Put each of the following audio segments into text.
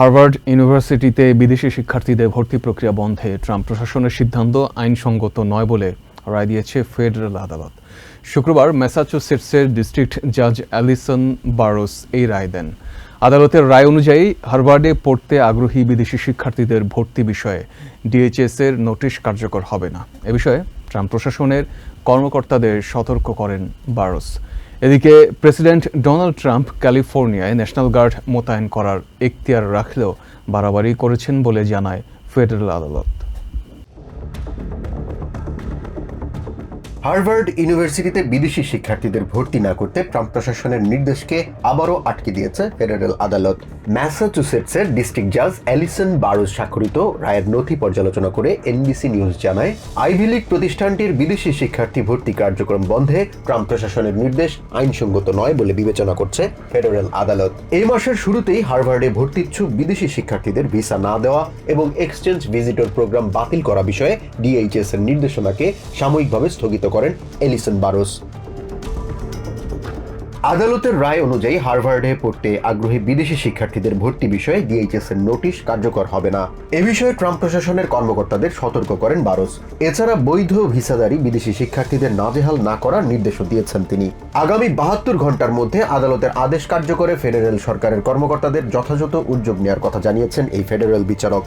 Harvard ইউনিভার্সিটিতে বিদেশি শিক্ষার্থীদের ভর্তি প্রক্রিয়া বন্ধে ট্রাম্প প্রশাসনের সিদ্ধান্ত আইনসঙ্গত নয় বলে রায় দিয়েছে ফেডারেল আদালত। শুক্রবার ম্যাসাচুসেটসের ডিস্ট্রিক্ট জাজ অ্যালিসন বারোস এই রায় দেন। আদালতের রায় অনুযায়ী হার্ভার্ডে পড়তে আগ্রহী বিদেশি শিক্ষার্থীদের ভর্তি বিষয়ে ডিএইচএস এর নোটিশ কার্যকর হবে না। এ বিষয়ে ট্রাম্প প্রশাসনের কর্মকর্তাদের সতর্ক করেন বারোস। এদিকে প্রেসিডেন্ট ডোনাল্ড ট্রাম্প ক্যালিফোর্নিয়ায় ন্যাশনাল গার্ড মোতায়েন করার এখতিয়ার রাখলেও বাড়াবাড়ি করেছেন বলে জানায় ফেডারেল আদালত। হার্ভার্ড ইউনিভার্সিটিতে বিদেশি শিক্ষার্থীদের ভর্তি না করতে ট্রাম্প প্রশাসনের নির্দেশকে আবারও আটকে দিয়েছে ফেডারেল আদালত। ম্যাসাচুসেটসের ডিস্ট্রিক্ট জাজ অ্যালিসন বারোজ স্বাক্ষরিত রায়ের নথি পর্যালোচনা করে এনবিসি নিউজ জানায়, আইভি লীগ প্রতিষ্ঠানটির বিদেশি শিক্ষার্থী ভর্তি কার্যক্রম বন্ধে ট্রাম্প প্রশাসনের নির্দেশ আইনসঙ্গত নয় বলে বিবেচনা করছে ফেডারেল আদালত। এই মাসের শুরুতেই হার্ভার্ডে ভর্তিচ্ছুক বিদেশি শিক্ষার্থীদের ভিসা না দেওয়া এবং এক্সচেঞ্জ ভিজিটর প্রোগ্রাম বাতিল করা বিষয়ে ডিএইচএস এর নির্দেশনাকে সাময়িকভাবে স্থগিত করেন এলিসন বারোস। আদালতের রায় অনুযায়ী হার্ভার্ডে পড়তে আগ্রহী বিদেশি শিক্ষার্থীদের ভর্তি বিষয়ে ডিএইচএস এর নোটিশ কার্যকর হবে না। এ বিষয়ে ট্রাম্প প্রশাসনের কর্মকর্তাদের সতর্ক করেন বারোস। এছাড়া বৈধ ভিসাদারী বিদেশি শিক্ষার্থীদের নাজেহাল না করার নির্দেশও দিয়েছেন তিনি। আগামী বাহাত্তর ঘণ্টার মধ্যে আদালতের আদেশ কার্যকরে ফেডারেল সরকারের কর্মকর্তাদের যথাযথ উদ্যোগ নেওয়ার কথা জানিয়েছেন এই ফেডারেল বিচারক।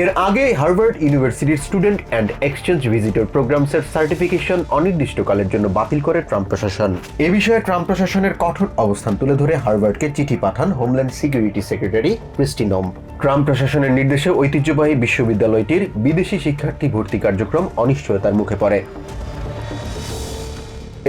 এর আগে হার্ভার্ড ইউনিভার্সিটির স্টুডেন্ট অ্যান্ড এক্সচেঞ্জ ভিজিটর প্রোগ্রামসের সার্টিফিকেশন অনির্দিষ্টকালের জন্য বাতিল করে ট্রাম্প প্রশাসন। এ বিষয়ে ট্রাম্প প্রশাসনের কঠোর অবস্থান তুলে ধরে হার্ভার্ডকে চিঠি পাঠান homeland security secretary Kristi Noem Trump প্রশাসনের নির্দেশে ঐতিহ্যবাহী বিশ্ববিদ্যালয়টির বিদেশি শিক্ষার্থী ভর্তি কার্যক্রম অনিশ্চয়তার মুখে পড়ে।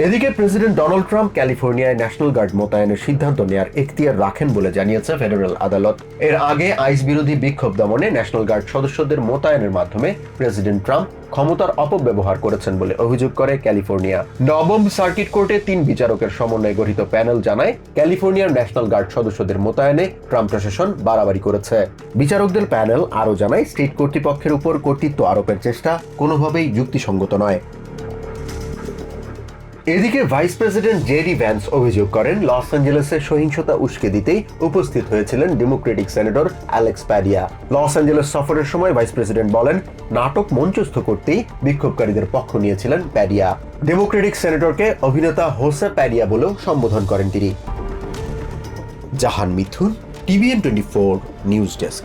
এদিকে প্রেসিডেন্ট ডোনাল্ড ট্রাম্প ক্যালিফোর্নিয়ায় ন্যাশনাল গার্ড মোতায়েনের সিদ্ধান্ত নেয়ার এখতিয়ার রাখেন বলে জানিয়েছে ফেডারেল আদালত। এর আগে আইস বিরোধী বিক্ষোভ দমনে ন্যাশনাল গার্ড সদস্যদের মোতায়েনের মাধ্যমে প্রেসিডেন্ট ট্রাম্প ক্ষমতার অপব্যবহার করেছেন বলে অভিযোগ করে ক্যালিফোর্নিয়া। নবম সার্কিট কোর্টে তিন বিচারকের সমন্বয়ে গঠিত প্যানেল জানায় ক্যালিফোর্নিয়ার ন্যাশনাল গার্ড সদস্যদের মোতায়েনে ট্রাম্প প্রশাসন বাড়াবাড়ি করেছে। বিচারকদের প্যানেল আরও জানায়, স্টেট কর্তৃপক্ষের উপর কর্তৃত্ব আরোপের চেষ্টা কোনোভাবেই যুক্তিসঙ্গত নয়। এদিকে ভাইস প্রেসিডেন্ট জেডি ভ্যান্স অভিযোগ করেন, লস অ্যাঞ্জেলেসের সহিংসতা উস্কে দিতেই উপস্থিত হয়েছিলেন democratic senator Alex Padilla Los Angeles সফরের সময় ভাইস প্রেসিডেন্ট বলেন, নাটক মঞ্চস্থ করতেই বিক্ষোভকারীদের পক্ষ নিয়েছিলেন প্যাডিয়া ডেমোক্রেটিক সেনেটরকে অভিনেতা হোসে প্যাডিয়া বলেও সম্বোধন করেন তিনি। Jahan Mithun, TVN twenty four news desk.